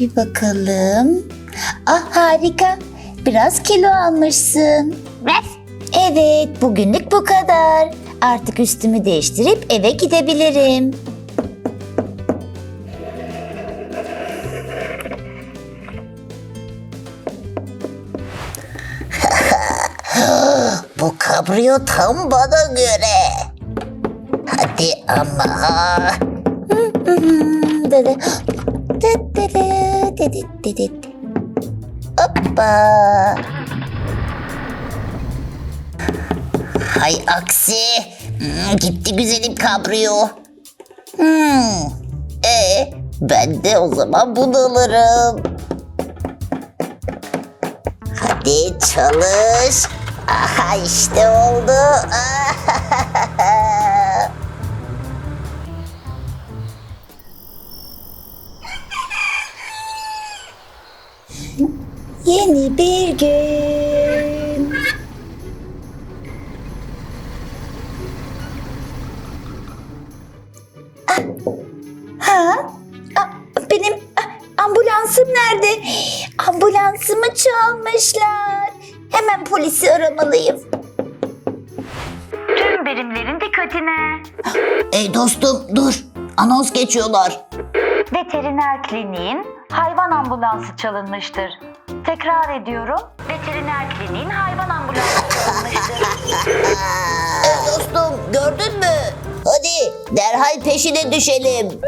Bir bakalım. Ah harika. Biraz kilo almışsın. Evet, bugünlük bu kadar. Artık üstümü değiştirip eve gidebilirim. Bu kabrio tam bana göre. Hadi ama. Dede. Hoppa. Hay aksi. Hmm, gitti güzelim kabrio. Hmm. E ben de o zaman bunu alırım. Hadi çalış. Aha işte oldu. Yeni bir gün. Ah, Ha? Ah, Benim ah, ambulansım nerede? Ambulansımı çalmışlar. Hemen polisi aramalıyım. Tüm birimlerin dikkatine. Ey dostum dur. Anons geçiyorlar. Veteriner kliniğin hayvan ambulansı çalınmıştır. Tekrar ediyorum. Veteriner kliniğin hayvan ambulansı çalınmıştır. Ey dostum gördün mü? Hadi derhal peşine düşelim.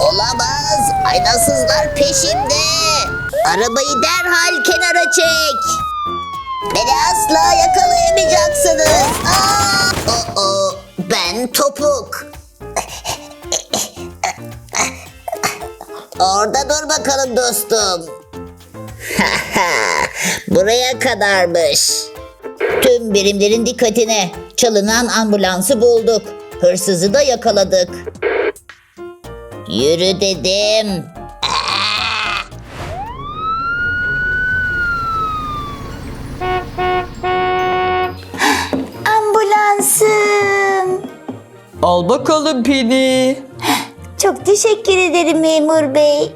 Olamaz. Aynasızlar peşimde. Arabayı derhal kenara çek. Beni asla yakalayamayacaksınız. Aa! Oo, ben topuk. Orada dur bakalım dostum. Buraya kadarmış. Tüm birimlerin dikkatine. Çalınan ambulansı bulduk. Hırsızı da yakaladık. Yürü dedim. Al bakalım Pini. Çok teşekkür ederim memur bey.